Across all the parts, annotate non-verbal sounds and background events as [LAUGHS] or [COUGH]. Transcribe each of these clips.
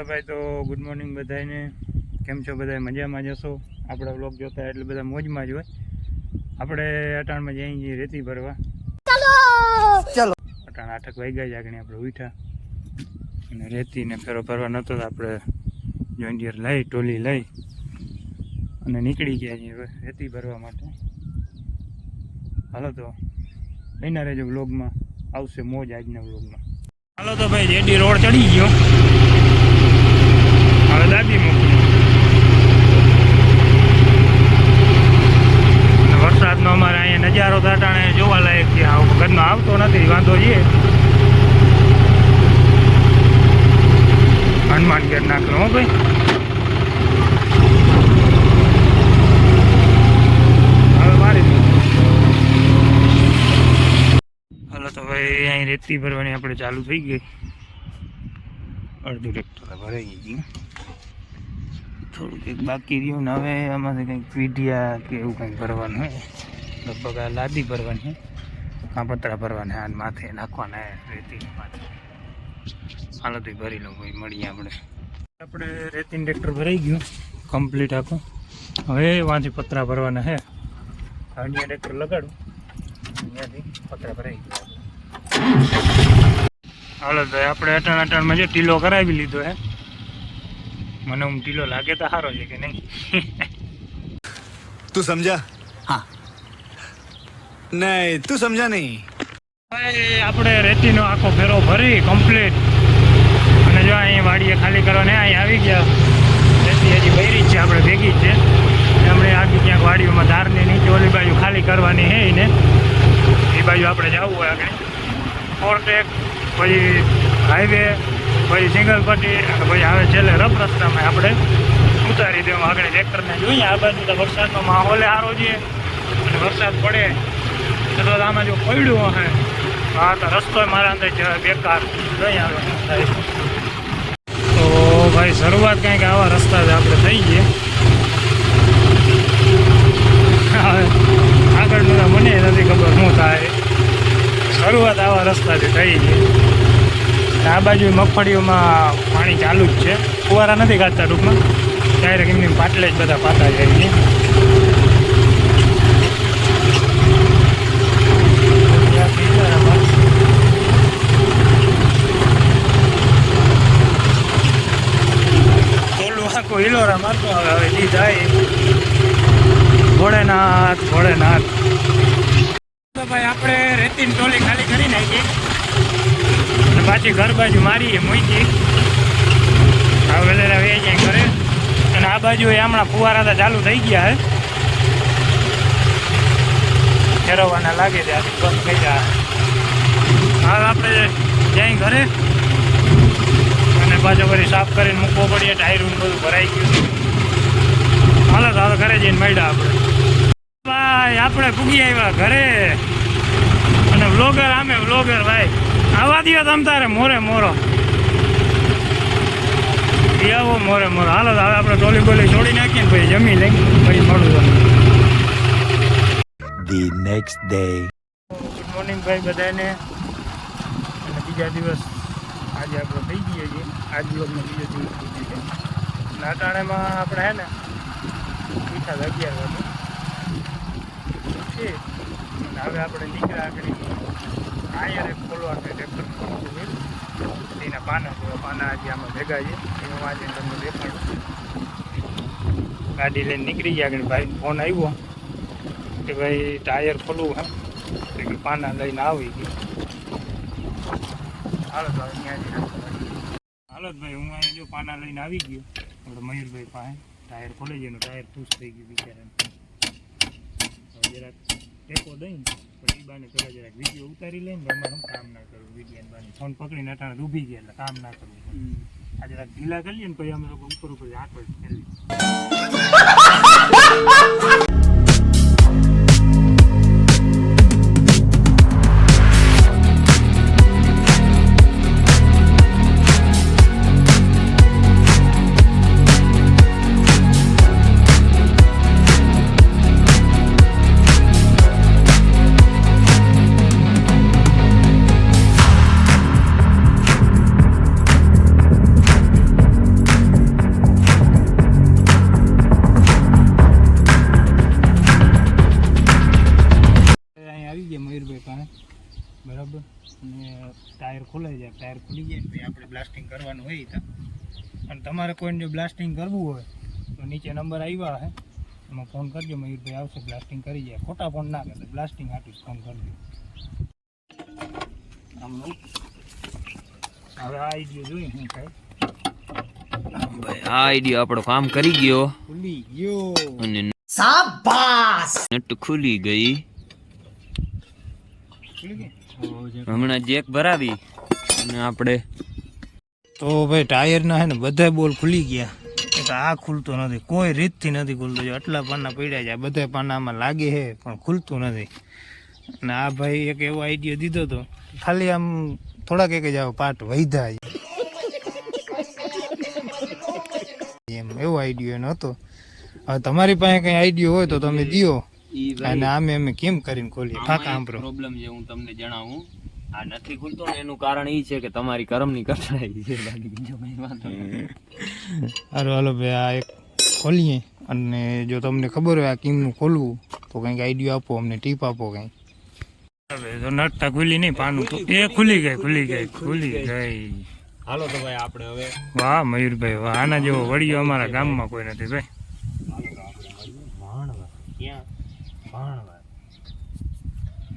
હાલો ભાઈ તો good morning બધાને કેમ છો બધા મજામાં જશો આપણા વ્લોગ જોતા એટલે બધા મોજમાં જ હોય. આપણે અટાણમાં જઈ જઈએ રેતી ભરવા. ચલો. અટાણ આઠક વાગ્યા જ આગળ આપણે ઉઠા અને રેતી ને ફેરો ભરવા નહોતો તો આપણે જોઈન્ટિયર લઈ ટોલી લઈ અને નીકળી ગયા છીએ રેતી ભરવા માટે. હાલો તો લઈને રહેજો વ્લોગમાં આવશે મોજ આજના વ્લોગમાં હાલો તો ભાઈ રેડી રોડ ચડી. દાદી મૂકી વરસાદનો અમારે અહીંયા નજારો દાટાણે જોવાલાયક છે. આ વખતનો આવતો નથી, વાંધો છે. હનુમાન ગેર નાખલો હો ભાઈ. તો ભાઈ, અહીં રેતી ભરવાની આપણે ચાલુ થઈ ગઈ. અડધું ટ્રેક્ટર ભરાઈ ગઈ. થોડુંક એક બાકી રહ્યું ને હવે આમાંથી કંઈક પીઢિયા કે એવું કંઈક ભરવાનું હોય. લગભગ આ લાદી ભરવાની આ પતરા ભરવાના આ માથે નાખવાના રેતી માથે. હાલો તો ભરી લઉં ભાઈ, મળીએ આપણે. આપણે રેતીનું ટ્રેક્ટર ભરાઈ ગયું. કમ્પ્લીટ આખું. હવે વાંચી પતરા ભરવાના હે. અન્ય ટ્રેક્ટર લગાડું. ત્યાંથી પતરા ભરાઈ ગયા. હાલો તો આપણે અટણ અટાણમાં જો ટીલો કરાવી લીધો હે. મને હું ટીલો લાગે તો સારો છે કે નહીં? તું સમજા? હા. નહીં તું સમજા નહીં. આપણે રેતીનો આખો ફેરો ભરી કમ્પ્લીટ અને જો અહીં વાડીએ ખાલી કરવાને અહીં આવી ગયા. રેતી હજી ભરી છે આપણે ભેગી જ છે. એમણે આગળ ક્યાંક વાડીઓમાં ધારની નીચે ઓલી બાજુ ખાલી કરવાની હે ને. એ બાજુ આપણે જવું હોય આગળ. ફોર ટ્રેક પછી હાઈવે પછી સિંગલ પટ્ટી અને પછી આવે છેલ્લે રફ રસ્તામાં આપણે ઉતારી દેવું આગળ ટ્રેક્ટરને જોઈએ, આ બાજુ તો વરસાદનો માહોલે સારો છે. અને વરસાદ પડે તો આમાં જો પડ્યું હશે હા તો રસ્તો મારા અંદર બેકાર. નહીં આવે. તો ભાઈ, શરૂઆત કંઈક આવા રસ્તા આપણે થઈ હવે આગળનું મને નથી ખબર શું થાય. શરૂઆત આવા રસ્તાથી થઈ ગઈ આ બાજુ મગફળીઓમાં પાણી ચાલુ જ છે. ફુવારા નથી કાઢતા ટૂંકમાં. ડાયરેક્ટ એમની પાટલે જ બધા પાતા જાય છે. હિલોરા મારતો હવે હવે જી જાય. ભોળેનાથ ભોળેનાથ. તો ભાઈ આપણે રેતીની ટોલી ખાલી કરી નાખી. પાછી ઘર બાજુ મારીએ મૂકી હવે વેલેરા વે જાય ઘરે. અને આ બાજુ હમણાં ફુવારા તો ચાલુ થઈ ગયા હે. ફેરવવાના લાગે છે, આથી બંધ થઈ ગયા હાલ આપણે જાય ઘરે. અને પાછો ફરી સાફ કરીને મૂકવો પડીએ ટાયરું બધું ભરાઈ ગયું હાલો તો હવે ઘરે જઈને મળ્યા આપણે. ભાઈ આપણે પૂગી આવ્યા ઘરે. અને વ્લોગર આમે વ્લોગર ભાઈ. આવા દો તમ તારે મોરે મોરો. આવો મોરે મોરો. હાલો હવે આપણે ટોલી બોલી છોડી નાખીએ ને પછી જમી લઈ. પછી મળું તમને. The next day. Good morning ભાઈ બધાને. અને બીજા દિવસ આજે આપણે થઈ ગઈએ છીએ. આજ દિવસનો બીજો દિવસ થઈ ગયો છે. નાટાણામાં આપણે હે ને મીઠા અગિયાર વાગે છે. હવે આપણે નીકળ્યા આગળ આયરે ખોલવા છે ટ્રેક્ટર એના પાના જેવા, પાના આજે આમાં ભેગા છે. એ હું આજે તમને દેખાડું ગાડી લઈને નીકળી ગયા આગળ. ભાઈ ફોન આવ્યો કે ભાઈ ટાયર ખોલવું હે. કે પાના લઈને આવી ગઈ હાલો તો હાલો ભાઈ, હું અહીંયા જો પાના લઈને આવી ગયો. આપણે મયુરભાઈ પાસે ટાયર ખોલે છે, એનું ટાયર પૂછ થઈ ગયું બિચારાને. જરાક ટેકો દઈને પછી એ બાને પેલા જરાક વીડિયો ઉતારી લઈને ને અમારે શું કામ ના કરવું વીડિયો બાને ફોન પકડીને અટાણે ઊભી ગયા એટલે કામ ના કરવું આ જરાક ઢીલા કરીએ ને પછી અમે લોકો ઉપર ઉપર હાથ જ [LAUGHS] બરાબર અને ટાયર ખુલે જાય. ટાયર ખુલી જાય પછી આપણે બ્લાસ્ટિંગ કરવાનું હોય ત્યાં અને તમારે કોઈને જો બ્લાસ્ટિંગ કરવું હોય તો નીચે નંબર આવ્યા હે. એમાં ફોન કરજો મયુરભાઈ આવશે બ્લાસ્ટિંગ કરી જાય. ખોટા ફોન ના કરે બ્લાસ્ટિંગ આટલું જ ફોન કરજો. આમનું હવે આ આઈડિયો જોઈએ શું થાય. ભાઈ આ આઈડિયો આપણો કામ કરી ગયો. ખુલી ગયો. અને નટ ખુલી ગઈ. ખુલી ગઈ? હમણાં જેક ભરાવી અને આપણે તો ભાઈ ટાયરના હે ને બધા બોલ ખુલી ગયા. તો આ ખુલતો નથી. કોઈ રીતથી નથી ખુલતો. આટલા પાના પડ્યા છે. બધા પાનામાં લાગે છે, પણ ખુલતું નથી. અને આ ભાઈ એક એવો આઈડિયો દીધો હતો ખાલી આમ થોડાક એક જ આવો પાર્ટ વૈધા એમ એવો આઈડિયો એનો હતો હવે તમારી પાસે કઈ આઈડિયો હોય તો તમે દિયો. અને આમે અમે કેમ કરીને ખોલીએ? ફાકા આમ પ્રોબ્લેમ જે હું તમને જણાવું આ નથી ખુલતો ને એનું કારણ એ છે કે તમારી કરમની કઠણાઈ છે બાકી બીજો કઈ વાંધો અરે હાલો ભાઈ આ એક ખોલીએ અને જો તમને ખબર હોય આ કેમનું ખોલવું તો કંઈક આઈડિયો આપો અમને ટીપ આપો કંઈક. તો નટતા ખુલી નહીં પાનું તો એ ખુલી ગઈ ખુલી ગઈ ખુલી ગઈ. હાલો તો ભાઈ આપણે હવે વાહ મયુરભાઈ વાહ આના જેવો વડિયો અમારા ગામમાં કોઈ નથી ભાઈ.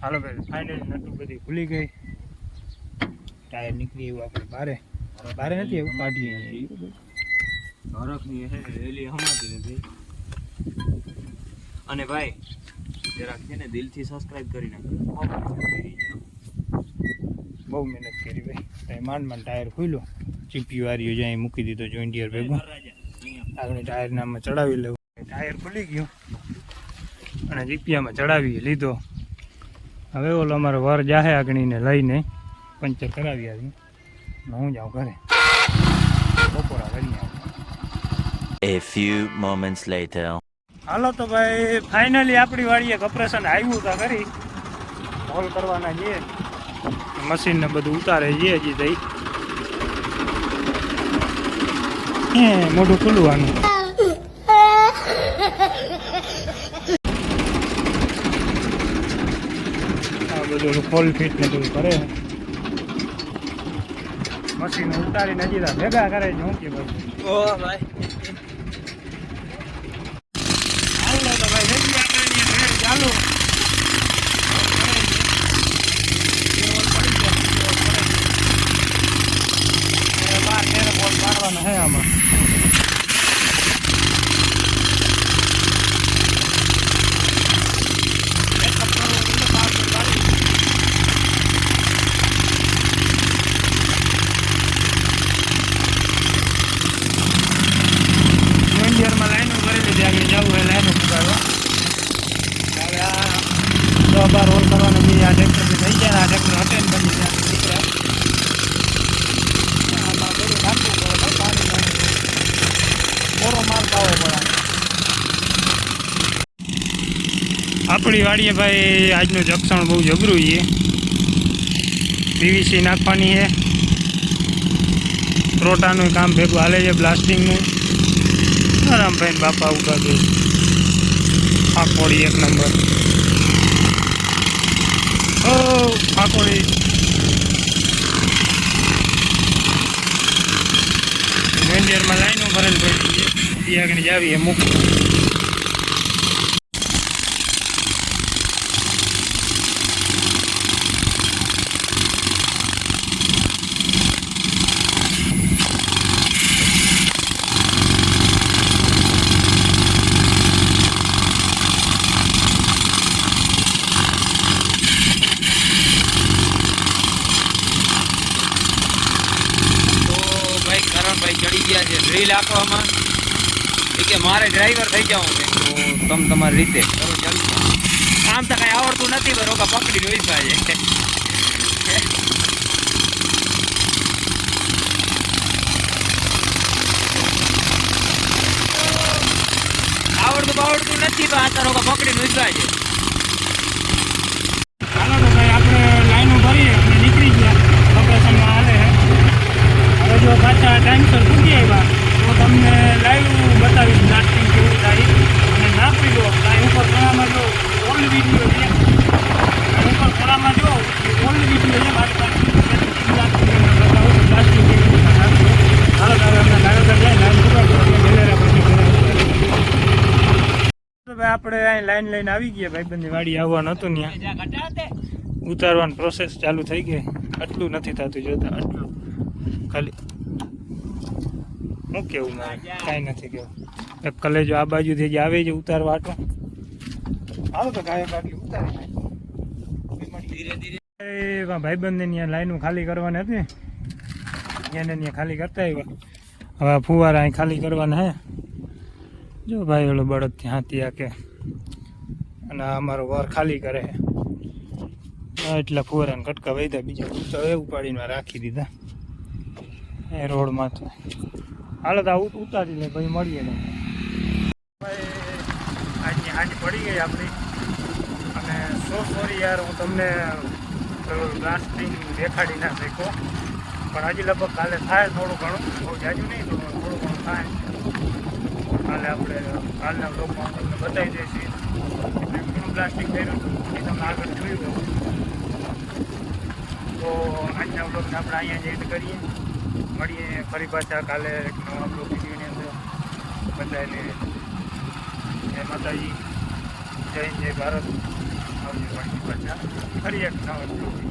હાલો ભાઈ ફાઇનલી નટુ બધી ભૂલી ગઈ. ટાયર નીકળી એવું આપણે બારે. બારે નથી એવું કાઢીએ. હરખની હે એલી હમાતી નથી. અને ભાઈ જરાક છે ને દિલથી સબસ્ક્રાઇબ કરી નાખો બહુ મહેનત કરી ભાઈ. ત્યાં માંડ માંડ ટાયર ખુલ્યો. ચીપી વારીઓ જ્યાં મૂકી દીધો જોઈન્ટિયર ભેગું. આગળ ટાયરનામાં ચડાવી લેવું. ટાયર ખુલી ગયું. અને જીપિયામાં ચડાવી લીધો. હવે ઓલો અમારો વર જાહે આગણીને લઈને પંચર કરાવી આવી. હું જાઉં ઘરે. બપોરા કરી આવું. A few moments later. હાલો તો ભાઈ ફાઇનલી આપણી વાળીએ ઓપરેશન આવ્યું તા કરી હોલ કરવાના છીએ. મશીન ને બધું ઉતારે છીએ હજી તઈ હે મોઢું ખુલવાનું આ બધું ફોલ ફિટ ને બધું કરે. મશીન ઉતારીને હજી ભેગા કરે છે હું કે ભાઈ. ચાલુ. બાર તેર બોલ મારવાના હે આમાં ઇન્ડિયરમાં લાઈનો કરેલી છે આગળ જવું હોય લાઈનો પુગાડવા હવે આ બાર રોલ કરવાના બી આ ટ્રેક્ટર થઈ ગયા આ ટ્રેક્ટર હટે ને બની ગયા આપણી વાડીએ ભાઈ આજનું જક્ષણ બહુ જબરું છે. પીવીસી નાખવાની છે. રોટાનું કામ ભેગું હાલે છે બ્લાસ્ટિંગનું આરામભાઈ ભાઈ બાપા ઊભા છે. ફાકોડી એક નંબર. ઓ ફાકોડી વેન્ડિયરમાં લાઈનો ભરેલ પડી એ આગળ જાવી એ મૂક તો ભાઈ કરણભાઈ ચડી ગયા છે. ડ્રીલ આપવામાં. એ કે મારે ડ્રાઈવર થઈ જવું છે. તો તમે તમારી રીતે કરો ચડી જાઓ. આમ તો કઈ આવડતું નથી પણ રોકા પકડી જોઈ છે આવડતું બાવડતું નથી પણ આ તો રોકા પકડી જોઈ છે ચાલો તો ભાઈ આપણે લાઈનો ભરીએ અને નીકળી ગયા લોકેશનમાં હાલે છે હવે જો પાછા ટાઈમસર પૂછી આવ્યા તો તમને લાઈવ બતાવીશ નાસ્ટિંગ કેવું થાય અને નાખી દો આ ઉપર ઘણામાં જો ઓલ્ડ વીડિયો છે આ ઉપર ઘણામાં જો ઓલ્ડ આપણે અહીં લાઈન લઈને આવી ગયા ભાઈબંધની વાડી આવવાનું હતું ત્યાં. ઉતારવાની પ્રોસેસ ચાલુ થઈ ગઈ. આટલું નથી થતું જોતા. આટલું. ખાલી હું કેવું મારે? કાંઈ નથી કેવું. એક કલેજો આ બાજુથી જ આવે છે ઉતારવા આટો. હાલો તો ગાયો કાઢી ઉતારી ધીરે ધીરે. ભાઈબંધને ત્યાં લાઈનો ખાલી કરવાની હતી. એને ત્યાં ખાલી કરતા આવ્યા. હવે ફુવારા અહીં ખાલી કરવાના હે. જો ભાઈ ઓલો બળદ ત્યાં ત્યાં કે અને અમારો વર ખાલી કરે એટલા ફુવારાને કટકા વધ્યા બીજા તો એ ઉપાડીને રાખી દીધા. એ રોડમાં તો. હાલો તો ઉતારી લે ભાઈ, મળીએ ને. આજની હાજ પડી ગઈ આપણી. અને સો સોરી યાર, હું તમને લાસ્ટિંગ દેખાડી ના શક્યો. પણ હજી લગભગ કાલે થાય થોડું ઘણું. બહુ જાજુ નહીં થોડું ઘણું થાય. કાલે આપણે કાલના બ્લોકમાં તમને બતાવી દઈશું. છીએ ઘણું પ્લાસ્ટિક કર્યું એ તમે આગળ જોયું. તો આજના બ્લોકને આપણે અહીંયા જ એડ કરીએ. મળીએ ફરી પાછા કાલે એક નવા અંદર. બદલાયેલી જય માતાજી. જય જય ભારત. આવજો પાછા. ફરી એક નવા